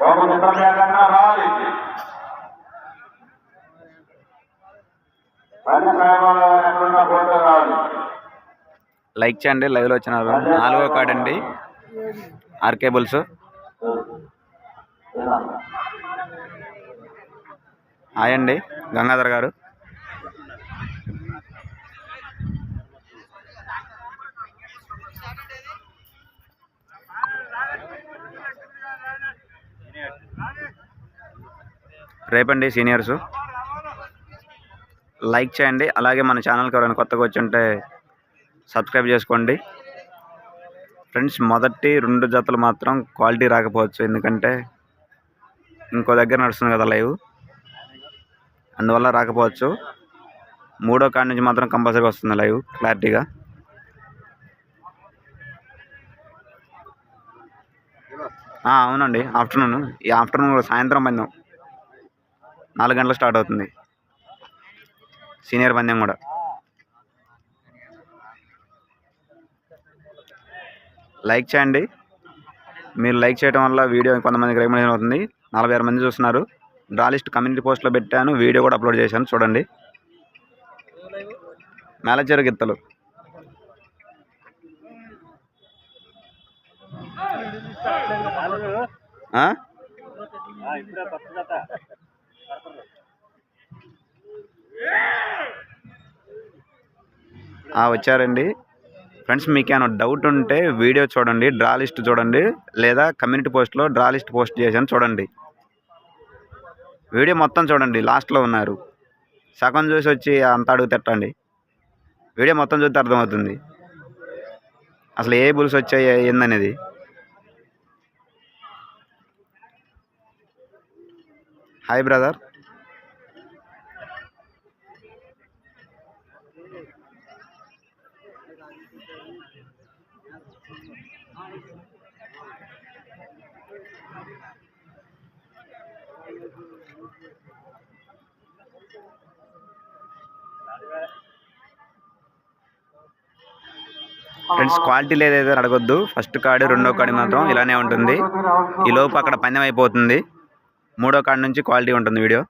బాబు like చేయండి లైవ్లో వచ్చినారు నాలుగో కార్డ్ అండి. ఆర్కే బుల్స్ హాయ్ అండి గంగాధర్ గారు. రేపండి సీనియర్స్. లైక్ చేయండి అలాగే మన ఛానల్కి ఎవరైనా కొత్తగా వచ్చి ఉంటే సబ్స్క్రైబ్ చేసుకోండి. ఫ్రెండ్స్ మొదటి రెండు జతలు మాత్రం క్వాలిటీ రాకపోవచ్చు. ఎందుకంటే ఇంకో దగ్గర నడుస్తుంది కదా లైవ్. అందువల్ల రాకపోవచ్చు. మూడో కాడి నుంచి మాత్రం కంపల్సరీ వస్తుంది లైవ్ క్లారిటీగా. అవునండి. ఆఫ్టర్నూన్. ఈ ఆఫ్టర్నూన్ సాయంత్రం పందెం. నాలుగు గంటలకు స్టార్ట్ అవుతుంది. సీనియర్ పందెం కూడా. లైక్ చేయండి. మీరు లైక్ చేయడం వల్ల వీడియో కొంతమందికి రికమెండేషన్ అవుతుంది. నలభై ఆరు మంది చూస్తున్నారు. డ్రా లిస్ట్ కమ్యూనిటీ పోస్ట్లో పెట్టాను. వీడియో కూడా అప్లోడ్ చేశాను. చూడండి. మేలచేరు గిత్తలు. వచ్చారండి. ఫ్రెండ్స్ మీకు ఏమైనా డౌట్ ఉంటే వీడియో చూడండి డ్రా లిస్ట్ చూడండి లేదా కమ్యూనిటీ పోస్ట్లో డ్రా లిస్ట్ పోస్ట్ చేశాను చూడండి. వీడియో మొత్తం చూడండి లాస్ట్లో ఉన్నారు. సగం చూసి వచ్చి అంత అడుగు తిట్టండి వీడియో మొత్తం చూస్తే అర్థమవుతుంది. అసలు ఏ బుల్స్ వచ్చాయి ఏందనేది? హాయ్ బ్రదర్ ఫ్రెండ్స్ క్వాలిటీ లేదైతే అడగొద్దు. ఫస్ట్ కార్డు రెండో కార్డు మాత్రం ఇలానే ఉంటుంది. ఈ లోపు అక్కడ పందెం అయిపోతుంది మూడో కార్డు నుంచి క్వాలిటీ ఉంటుంది వీడియో.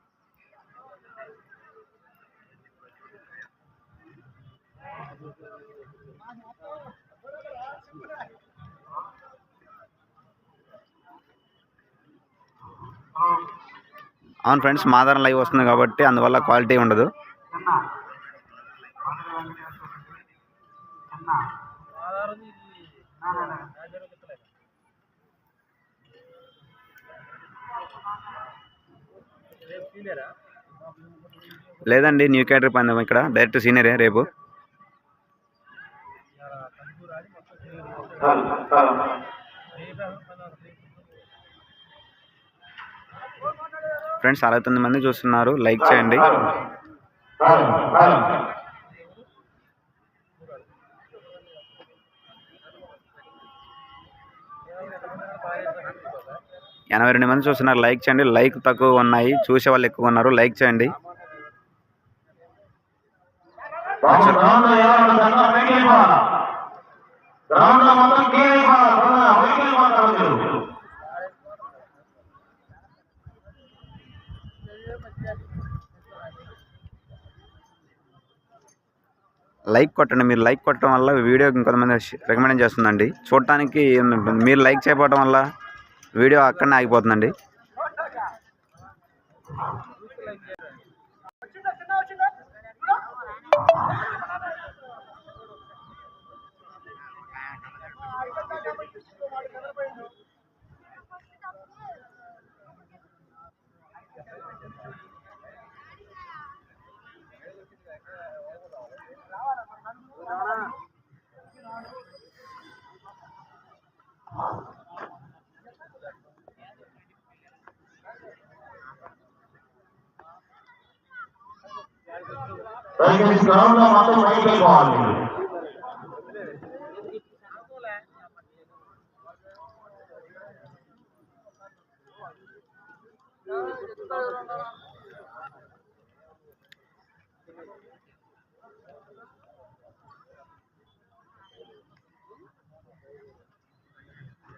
అవును ఫ్రెండ్స్ మాదారం లైవ్ వస్తుంది కాబట్టి అందువల్ల క్వాలిటీ ఉండదు. లేదండి న్యూ క్యాటరీ పందెం ఇక్కడ. డైరెక్ట్ సీనియరే రేపు. ఫ్రెండ్స్ అరవై తొమ్మిది మంది చూస్తున్నారు. లైక్ చేయండి. ఎనభై రెండు మంది చూస్తున్నారు. లైక్ చేయండి. లైక్ తక్కువ ఉన్నాయి. చూసే వాళ్ళు ఎక్కువ ఉన్నారు. లైక్ చేయండి. లైక్ కొట్టండి. మీరు లైక్ కొట్టడం వల్ల వీడియో ఇంకొంతమంది రికమెండ్ చేస్తుందండి. చూడటానికి మీరు లైక్ చేయకపోవడం వల్ల వీడియో అక్కడనే ఆగిపోతుందండి. దయచేసి గ్రౌండ్లో మొత్తం బయటికి వెళ్ళిపోవాలి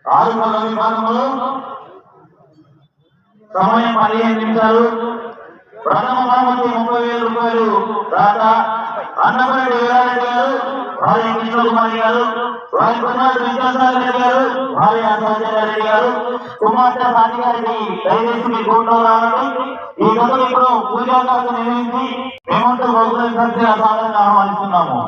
ఆరు వందల విభాగంలో సమయం పదిహేను నిమిషాలు ప్రథమ ముప్పై వేల రూపాయలు రాత అన్నపరెడ్డి వీరారెడ్డి గారు భార్య కృష్ణకుమారి గారు వారి కుమారుడు విశ్వసాగర్ రెడ్డి గారు భార్య సౌజన్యారెడ్డి గారు కుమార్తె సాధికారిని దయచేసి మీ ఫోటో రావాలి ఈ గదులు ఇప్పుడు పూజాకాలు నిర్వహించి మేమంతా బహుమతి సాధారణంగా ఆహ్వానిస్తున్నాము.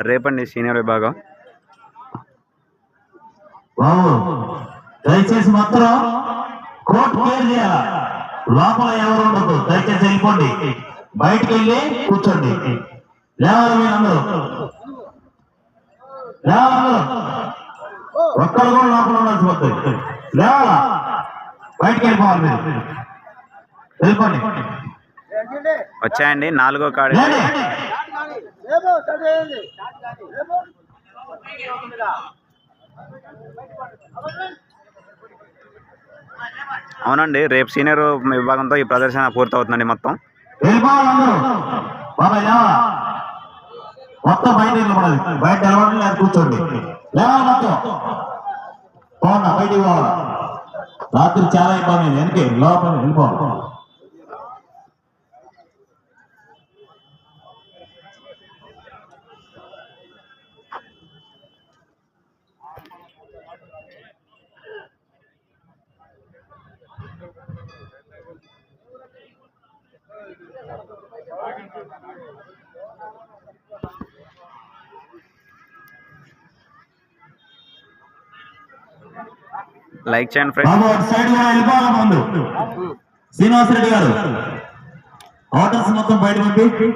రేపండి సీనియర్ విభాగం. దయచేసి మాత్రం కోర్టు క్లియర్ చేయాలి? లోపల ఎవరు ఉండదు దయచేసి వెళ్ళిపోండి. బయటికి వెళ్ళి కూర్చోండి. లేవాలి మీరందరూ లేవాలి ఒక్కరు కూడా లోపల ఉండాల్సి వస్తుంది. లేవాలా? బయటికి వెళ్ళిపోవాలి మీరు. వెళ్ళిపోండి. వచ్చాయండి. నాలుగో కాడి. అవునండి. రేపు సీనియర్ విభాగంతో ఈ ప్రదర్శన పూర్తవుతుందండి మొత్తం. మొత్తం బయట నిలబడాలి. బయట నిలబడి లేదు కూర్చోండి. లేవాలి మొత్తం. పోనా బయటికి పోవాలా. రాత్రి చాలా ఇబ్బంది వెనక్కి లోపల వెళ్ళిపోవాలి. లైక్ చేయండి ఫ్రెండ్స్ ముందు. శ్రీనివాసరెడ్డి గారు. ఆర్డర్స్ మొత్తం బయట పంపి.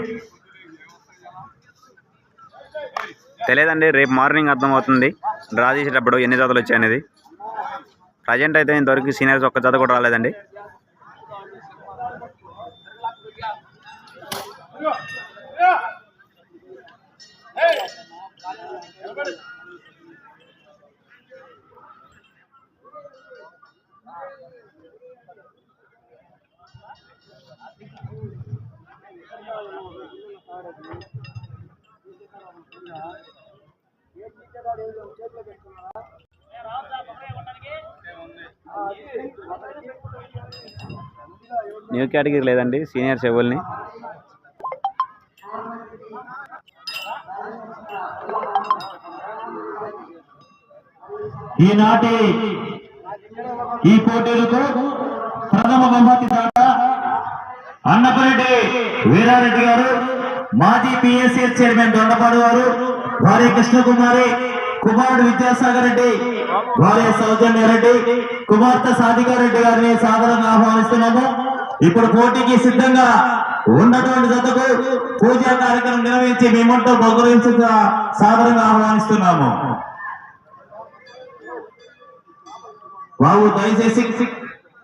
తెలియదండి రేపు మార్నింగ్ అర్థమవుతుంది. డ్రా చేసేటప్పుడు ఎన్ని జతలు వచ్చాయనేది ప్రజెంట్ అయితే ఇంతవరకు సీనియర్స్ ఒక్క జత కూడా రాలేదండి. న్యూ కేటగిరీ లేదండి సీనియర్స్ ఎవరిని? ఈనాటి ఈ పోటీలకు ప్రథమ బహుమతి అన్నపరెడ్డి వీరారెడ్డి గారు. మాజీ పిఎస్ఎల్ చైర్మన్ దొండపాడు వారు భార్య కృష్ణకుమారి కుమారుడు విద్యాసాగర్ రెడ్డి భార్య సౌజన్య రెడ్డి కుమార్తె సాధికా రెడ్డి గారిని సాదరంగా ఆహ్వానిస్తున్నాము. ఇప్పుడు పోటీకి సిద్ధంగా ఉన్నటువంటి జతకు పూజా కార్యక్రమం నిర్వహించి మేమంటూ బహుకరించి సాదరంగా ఆహ్వానిస్తున్నాము. బాబు దయచేసి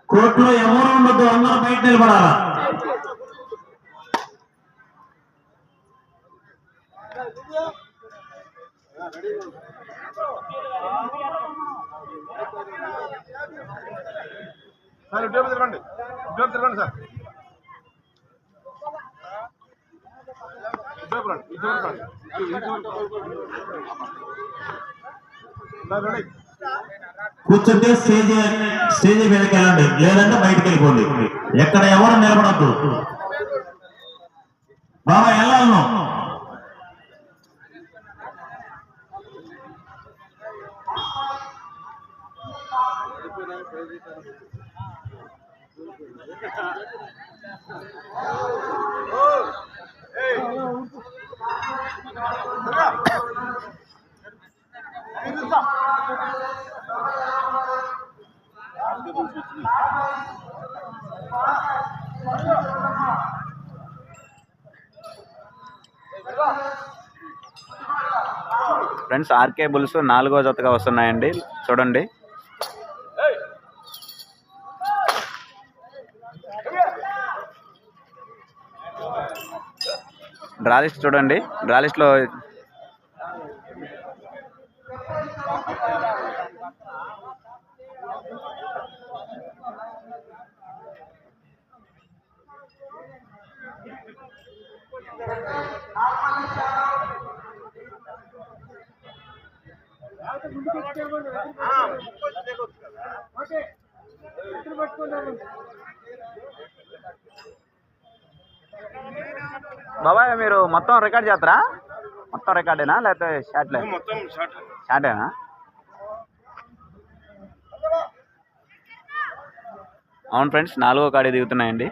కోర్టులో ఎవరు ఉండదు అందరూ బయట నిలబడాలా? సార్ ఉద్యోగం తిరగండి ఉద్యోగం తిరగండి సార్. ఉద్యోగం కూర్చుంటే స్టేజ్ స్టేజ్ మీదకి వెళ్ళండి లేదంటే బయటకు వెళ్ళిపోండి. ఎక్కడ ఎవరు నిలబడద్దు. బాబా వెళ్ళాలను. ఫ్రెండ్స్ ఆర్కే బుల్స్ నాలుగో జతగా వస్తున్నాయండి. చూడండి. డ్రా లిస్ట్ చూడండి. డ్రా లిస్ట్లో బాబాయ్ మీరు మొత్తం రికార్డ్ చేస్తారా? మొత్తం రికార్డేనా లేకపోతే షార్ట్లే షార్టేనా అవును ఫ్రెండ్స్ నాలుగో కాడి దిగుతున్నాయండి.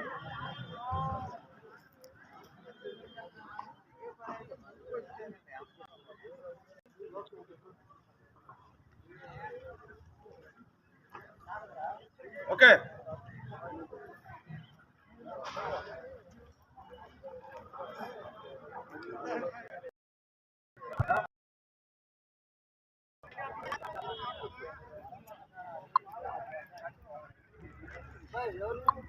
ఓకే. ಯಾರು